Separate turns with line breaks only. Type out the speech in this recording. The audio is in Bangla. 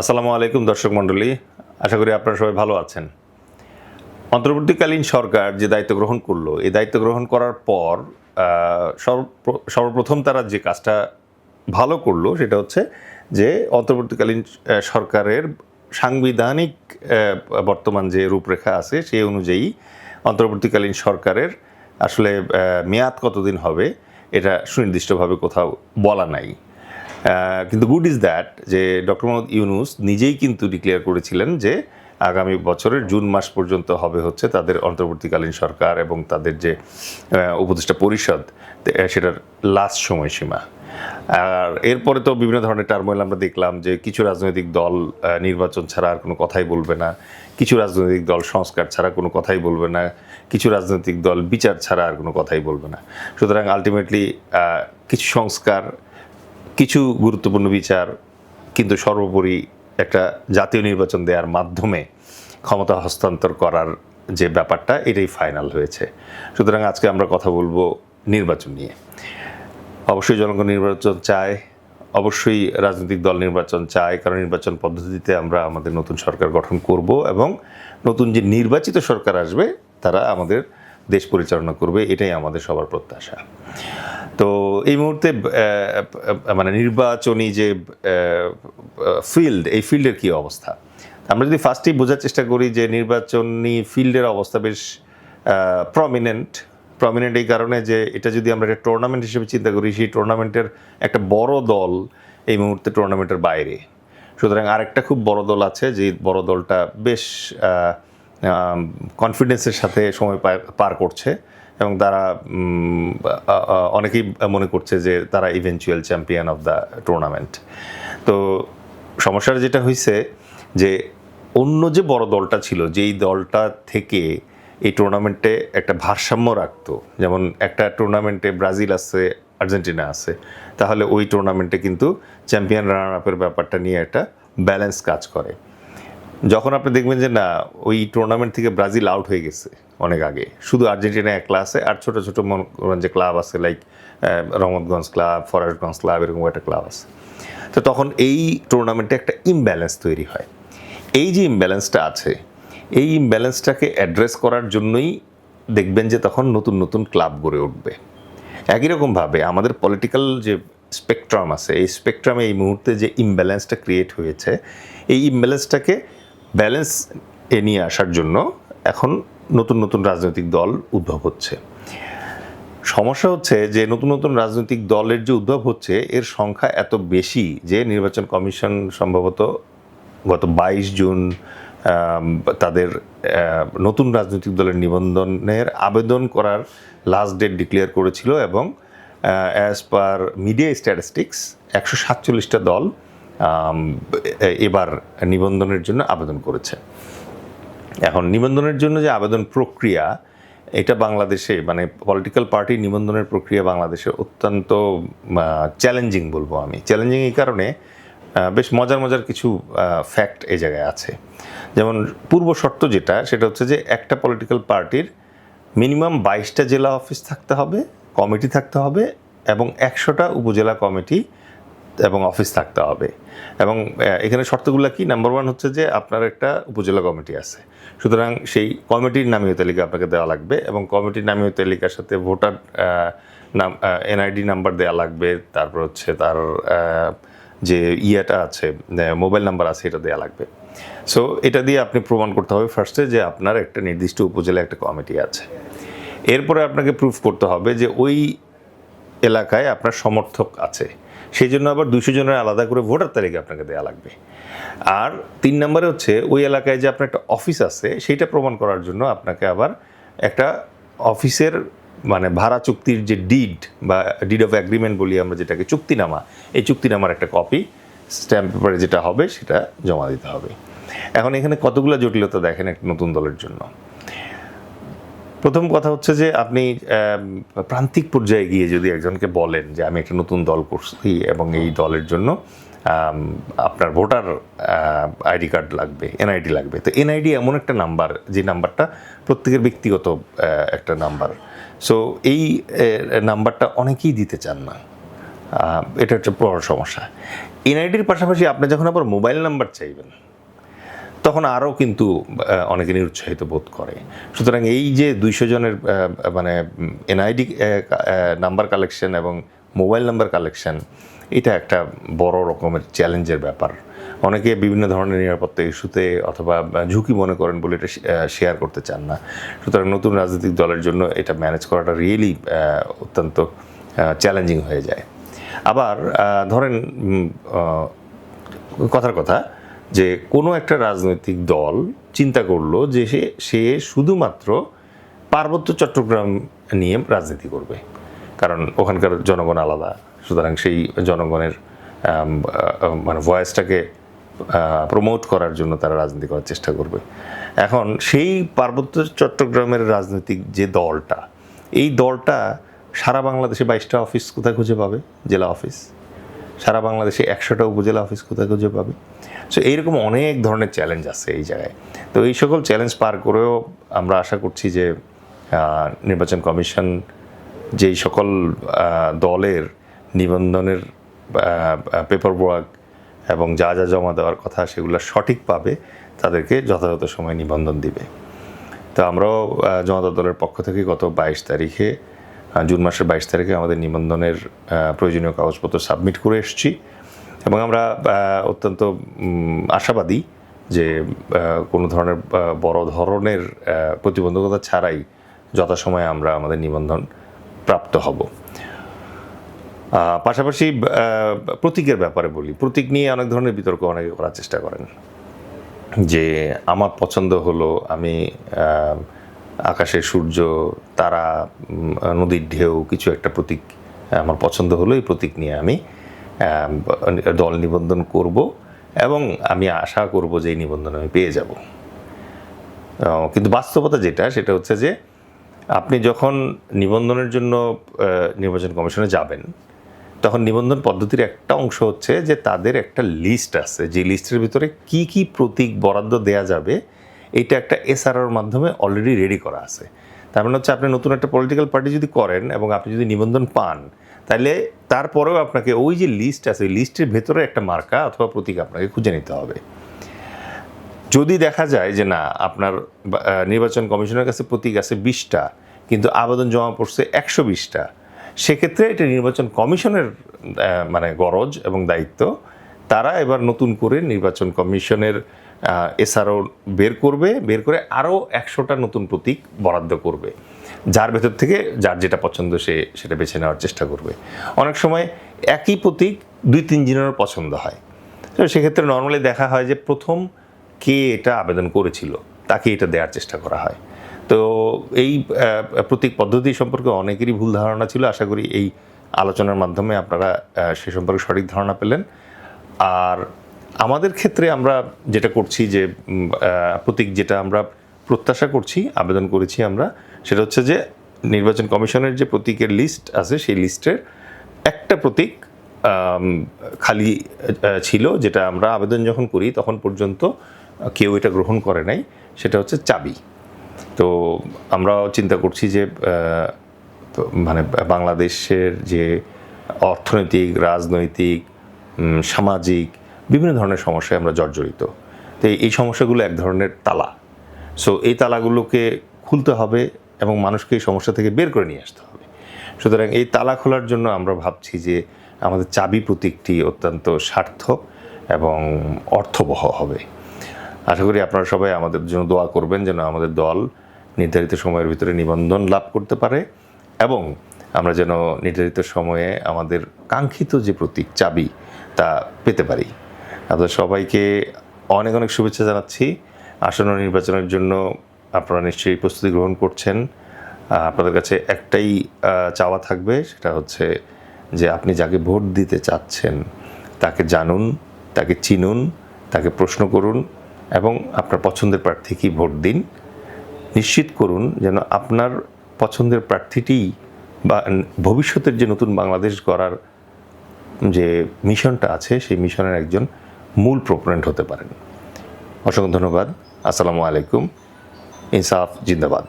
আসসালামু আলাইকুম দর্শক মণ্ডলী। আশা করি আপনারা সবাই ভালো আছেন। অন্তর্বর্তীকালীন সরকার যে দায়িত্ব গ্রহণ করল, এই দায়িত্ব গ্রহণ করার পর সর্বপ্রথম তারা যে কাজটা ভালো করল, সেটা হচ্ছে যে অন্তর্বর্তীকালীন সরকারের সাংবিধানিক বর্তমান যে রূপরেখা আছে, সেই অনুযায়ী অন্তর্বর্তীকালীন সরকারের আসলে মেয়াদ কতদিন হবে, এটা সুনির্দিষ্টভাবে কোথাও বলা নাই। কিন্তু গুড ইজ দ্যাট যে ডক্টর মোহাম্মদ ইউনুস নিজেই কিন্তু ডিক্লেয়ার করেছিলেন যে আগামী বছরের জুন মাস পর্যন্ত হবে হচ্ছে তাদের অন্তর্বর্তীকালীন সরকার এবং তাদের যে উপদেষ্টা পরিষদ সেটার লাস্ট সময়সীমা। আর এরপরে তো বিভিন্ন ধরনের টার্মোয়েল আমরা দেখলাম যে কিছু রাজনৈতিক দল নির্বাচন ছাড়া আর কোনো কথাই বলবে না, কিছু রাজনৈতিক দল সংস্কার ছাড়া কোনো কথাই বলবে না, কিছু রাজনৈতিক দল বিচার ছাড়া আর কোনো কথাই বলবে না। সুতরাং আলটিমেটলি কিছু সংস্কার কিছু গুরুত্বপূর্ণ বিচার কিন্তু সর্বোপরি একটা জাতীয় নির্বাচন দেওয়ার মাধ্যমে ক্ষমতা হস্তান্তর করার যে ব্যাপারটা, এটাই ফাইনাল হয়েছে। সুতরাং আজকে আমরা কথা বলব নির্বাচন নিয়ে। অবশ্যই জনগণ নির্বাচন চায়, অবশ্যই রাজনৈতিক দল নির্বাচন চায়, কারণ নির্বাচন পদ্ধতিতে আমরা আমাদের নতুন সরকার গঠন করব এবং নতুন যে নির্বাচিত সরকার আসবে, তারা আমাদের দেশ পরিচালনা করবে, এটাই আমাদের সবার প্রত্যাশা। তো এই মুহূর্তে মানে নির্বাচনী যে ফিল্ড এই ফিল্ডের কি অবস্থা? আমরা যদি ফার্স্টেই বোঝার চেষ্টা করি যে নির্বাচনী ফিল্ডের অবস্থা বেশ প্রমিনেন্ট প্রমিনেন্ট এই কারণে যে এটা যদি আমরা একটা টুর্নামেন্ট হিসেবে চিন্তা করি, সেই টুর্নামেন্টের একটা বড় দল এই মুহূর্তে টুর্নামেন্টের বাইরে। সুতরাং আরেকটা খুব বড় দল আছে, যে বড় দলটা বেশ কনফিডেন্সের সাথে সময় পার- করছে এবং তারা অনেকেই মনে করছে যে তারা eventual champion of the tournament তো সমস্যাটা যেটা হয়েছে যে অন্য যে বড় দলটা ছিল, যেই দলটা থেকে এই টুর্নামেন্টে একটা ভারসাম্য রাখতো, যেমন একটা টুর্নামেন্টে ব্রাজিল আছে, আর্জেন্টিনা আছে, তাহলে ওই টুর্নামেন্টে কিন্তু চ্যাম্পিয়ন রানার আপের ব্যাপারটা নিয়ে একটা ব্যালেন্স কাজ করে। যখন আপনি দেখবেন যে না, ওই টুর্নামেন্ট থেকে ব্রাজিল আউট হয়ে গেছে অনেক আগে। শুধু আর্জেন্টিনা একলা আছে আর ছোটো ছোটো মনে করেন যে ক্লাব আছে like Rahmatganj club Farashganj club এরকম একটা ক্লাব আছে। তো তখন এই টুর্নামেন্টে একটা ইমব্যালেন্স তৈরি হয়। এই যে ইমব্যালেন্সটা আছে, এই ইমব্যালেন্সটাকে অ্যাড্রেস করার জন্যই দেখবেন যে তখন নতুন নতুন ক্লাব গড়ে উঠবে। একই রকমভাবে আমাদের পলিটিক্যাল যে স্পেকট্রাম আছে, এই স্পেকট্রামে এই মুহূর্তে যে ইমব্যালেন্সটা ক্রিয়েট হয়েছে, এই ইমব্যালেন্সটাকে ব্যালেন্স এ নিয়ে আসার জন্য এখন নতুন নতুন রাজনৈতিক দল উদ্ভব হচ্ছে। সমস্যা হচ্ছে যে নতুন নতুন রাজনৈতিক দলের যে উদ্ভব হচ্ছে, এর সংখ্যা এত বেশি যে নির্বাচন কমিশন সম্ভবত গত বাইশ জুন তাদের নতুন রাজনৈতিক দলের নিবন্ধনের আবেদন করার লাস্ট ডেট ডিক্লেয়ার করেছিল এবং অ্যাজ পার মিডিয়া স্ট্যাটিস্টিক্স একশো সাতচল্লিশটা দল এবার নিবন্ধনের জন্য আবেদন করেছে। এখন নিবন্ধনের জন্য যে আবেদন প্রক্রিয়া, এটা বাংলাদেশে মানে পলিটিক্যাল পার্টি নিবন্ধনের প্রক্রিয়া বাংলাদেশে অত্যন্ত চ্যালেঞ্জিং বলব আমি। চ্যালেঞ্জিং এই কারণে বেশ মজার মজার কিছু ফ্যাক্ট এই জায়গায় আছে। যেমন পূর্ব শর্ত যেটা, সেটা হচ্ছে যে একটা পলিটিক্যাল পার্টির মিনিমাম বাইশটা জেলা অফিস থাকতে হবে কমিটি থাকতে হবে এবং একশোটা উপজেলা কমিটি এবং অফিস থাকতে হবে। এবং এখানে শর্তগুলো কি? নাম্বার ওয়ান হচ্ছে যে আপনার একটা উপজেলা কমিটি আছে। সুতরাং সেই কমিটির নামীয় তালিকা আপনাকে দেওয়া লাগবে এবং কমিটির নামীয় তালিকার সাথে ভোটার নাম এনআইডি নাম্বার দেওয়া লাগবে। তারপর হচ্ছে তার যে ইয়েটা আছে মোবাইল নাম্বার আছে, এটা দেওয়া লাগবে। সো এটা দিয়ে আপনি প্রমাণ করতে হবে ফার্স্টে যে আপনার একটা নির্দিষ্ট উপজেলা একটা কমিটি আছে। এরপরে আপনাকে প্রুফ করতে হবে যে ওই এলাকায় আপনার সমর্থক আছে। সেই জন্য আবার দুশো জনের আলাদা করে ভোটার তালিকা আপনাকে দেওয়া লাগবে। আর তিন নম্বরে হচ্ছে, ওই এলাকায় যে আপনার একটা অফিস আছে, সেইটা প্রমাণ করার জন্য আপনাকে আবার একটা অফিসের মানে ভাড়া চুক্তির যে ডিড বা ডিড অফ অ্যাগ্রিমেন্ট বলি আমরা যেটাকে, চুক্তিনামা, এই চুক্তিনামার একটা কপি, স্ট্যাম্প পেপারে যেটা হবে, সেটা জমা দিতে হবে। এখন এখানে কতগুলো জটিলতা দেখেন একটা নতুন দলের জন্য। প্রথম কথা হচ্ছে যে আপনি প্রান্তিক পর্যায়ে গিয়ে যদি একজনকে বলেন যে আমি একটা নতুন দল করছি এবং এই দলের জন্য আপনার ভোটার আইডি কার্ড লাগবে, এনআইডি লাগবে, তো এনআইডি এমন একটা নাম্বার, যে নাম্বারটা প্রত্যেকের ব্যক্তিগত একটা নাম্বার। সো এই নাম্বারটা অনেকেই দিতে চান না। এটা হচ্ছে বড় সমস্যা। এনআইডির পাশাপাশি আপনি যখন আবার মোবাইল নাম্বার চাইবেন তখন আরও কিন্তু অনেকে নিরুৎসাহিত বোধ করে। সুতরাং এই যে দুইশো জনের মানে এনআইডি নাম্বার কালেকশন এবং মোবাইল নাম্বার কালেকশন, এটা একটা বড় রকমের চ্যালেঞ্জের ব্যাপার। অনেকে বিভিন্ন ধরনের নিরাপত্তা ইস্যুতে অথবা ঝুঁকি মনে করেন বলে এটা শেয়ার করতে চান না। সুতরাং নতুন রাজনৈতিক দলের জন্য এটা ম্যানেজ করাটা রিয়েলি অত্যন্ত চ্যালেঞ্জিং হয়ে যায়। আবার ধরেন কথার কথা যে কোনো একটা রাজনৈতিক দল চিন্তা করল যে সে সে শুধুমাত্র পার্বত্য চট্টগ্রাম নিয়ে রাজনীতি করবে। কারণ ওখানকার জনগণ আলাদা। সুতরাং সেই জনগণের মানে ভয়েসটাকে প্রমোট করার জন্য তারা রাজনীতি করার চেষ্টা করবে। এখন সেই পার্বত্য চট্টগ্রামের রাজনৈতিক যে দলটা, এই দলটা সারা বাংলাদেশে বাইশটা অফিস কোথায় খুঁজে পাবে? জেলা অফিস। সারা বাংলাদেশে একশোটা উপজেলা অফিস কোথায় খুঁজে পাবে? সো এইরকম অনেক ধরনের চ্যালেঞ্জ আছে এই জায়গায়। তো এই সকল চ্যালেঞ্জ পার করেও আমরা আশা করছি যে নির্বাচন কমিশন যেই সকল দলের নিবন্ধনের পেপার ওয়ার্ক এবং যা যা জমা দেওয়ার কথা সেগুলো সঠিক পাবে, তাদেরকে যথাযথ সময় নিবন্ধন দিবে। তো আমরাও জনতা দলের পক্ষ থেকে গত বাইশ তারিখে জুন মাসের বাইশ তারিখে আমাদের নিবন্ধনের প্রয়োজনীয় কাগজপত্র সাবমিট করে এসেছি। এবং আমরা অত্যন্ত আশাবাদী যে কোনো ধরনের বড় ধরনের প্রতিবন্ধকতা ছাড়াই যথাসময়ে আমরা আমাদের নিবন্ধন প্রাপ্ত হব। পাশাপাশি প্রতীকের ব্যাপারে বলি। প্রতীক নিয়ে অনেক ধরনের বিতর্ক অনেকে করার চেষ্টা করেন। যে আমার পছন্দ হলো আমি আহ, আকাশের সূর্য তারা নদীর ঢেউ কিছু একটা প্রতীক আমার পছন্দ হলো এই প্রতীক নিয়ে আমি দল নিবন্ধন করব এবং আমি আশা করব যে এই নিবন্ধন আমি পেয়ে যাব। কিন্তু বাস্তবতা যেটা, সেটা হচ্ছে যে আপনি যখন নিবন্ধনের জন্য নির্বাচন কমিশনে যাবেন, তখন নিবন্ধন পদ্ধতির একটা অংশ হচ্ছে যে তাদের একটা লিস্ট আছে, যে লিস্টের ভিতরে কি কি প্রতীক বরাদ্দ দেয়া যাবে, এটা একটা এসআরওর মাধ্যমে অলরেডি রেডি করা আছে। তার মানে হচ্ছে আপনি নতুন একটা পলিটিক্যাল পার্টি যদি করেন এবং আপনি যদি নিবন্ধন পান তাহলে তারপরেও আপনাকে ওই যে লিস্ট আছে লিস্টের ভেতরে একটা মার্কা অথবা প্রতীক আপনাকে খুঁজে নিতে হবে। যদি দেখা যায় যে না, আপনার নির্বাচন কমিশনের কাছে প্রতীক আছে বিশটা, কিন্তু আবেদন জমা পড়ছে একশো বিশটা, সেক্ষেত্রে এটা নির্বাচন কমিশনের মানে গরজ এবং দায়িত্ব। তারা এবার নতুন করে নির্বাচন কমিশনের এসআরও বের করবে, বের করে আরও একশোটা নতুন প্রতীক বরাদ্দ করবে। যার ভেতর থেকে যার যেটা পছন্দ সে সেটা বেছে নেওয়ার চেষ্টা করবে। অনেক সময় একই প্রতীক দুই তিনজনের পছন্দ হয়। তো সেক্ষেত্রে নর্মালি দেখা হয় যে প্রথম কে এটা আবেদন করেছিল, তাকে এটা দেওয়ার চেষ্টা করা হয়। তো এই প্রতীক পদ্ধতি সম্পর্কে অনেকেরই ভুল ধারণা ছিল, আশা করি এই আলোচনার মাধ্যমে আপনারা সে সম্পর্কে সঠিক ধারণা পেলেন। আর আমাদের ক্ষেত্রে আমরা যেটা করছি যে প্রতীক যেটা আমরা প্রত্যাশা করছি, আবেদন করেছি আমরা, সেটা হচ্ছে যে নির্বাচন কমিশনের যে প্রতীকের লিস্ট আছে, সেই লিস্টের একটা প্রতীক খালি ছিল, যেটা আমরা আবেদন যখন করি, তখন পর্যন্ত কেউ এটা গ্রহণ করে নাই, সেটা হচ্ছে চাবি। তো আমরাও চিন্তা করছি যে মানে বাংলাদেশের যে অর্থনৈতিক, রাজনৈতিক সামাজিক, বিভিন্ন ধরনের সমস্যায় আমরা জর্জরিত। তো এই সমস্যাগুলো এক ধরনের তালা। সো এই তালাগুলোকে খুলতে হবে এবং মানুষকে এই সমস্যা থেকে বের করে নিয়ে আসতে হবে। সুতরাং এই তালা খোলার জন্য আমরা ভাবছি যে আমাদের চাবি প্রতীকটি অত্যন্ত সার্থক এবং অর্থবহ হবে। আশা করি আপনারা সবাই আমাদের জন্য দোয়া করবেন যেন আমাদের দল নির্ধারিত সময়ের ভিতরে নিবন্ধন লাভ করতে পারে এবং আমরা যেন নির্ধারিত সময়ে আমাদের কাঙ্ক্ষিত যে প্রতীক চাবি তা পেতে পারি। আপনাদের সবাইকে অনেক অনেক শুভেচ্ছা জানাচ্ছি। আসন্ন নির্বাচনের জন্য আপনারা নিশ্চয়ই প্রস্তুতি গ্রহণ করছেন। আপনাদের কাছে একটাই চাওয়া থাকবে, সেটা হচ্ছে যে আপনি যাকে ভোট দিতে চাচ্ছেন, তাকে জানুন, তাকে চিনুন, তাকে প্রশ্ন করুন এবং আপনার পছন্দের প্রার্থীকেই ভোট দিন। নিশ্চিত করুন যেন আপনার পছন্দের প্রার্থীটি বা ভবিষ্যতের যে নতুন বাংলাদেশ গড়ার যে মিশনটা আছে, সেই মিশনের একজন মূল প্রোপোনেন্ট হতে পারেন। অসংখ্য ধন্যবাদ। আসসালামু আলাইকুম। ইনসাফ জিন্দাবাদ।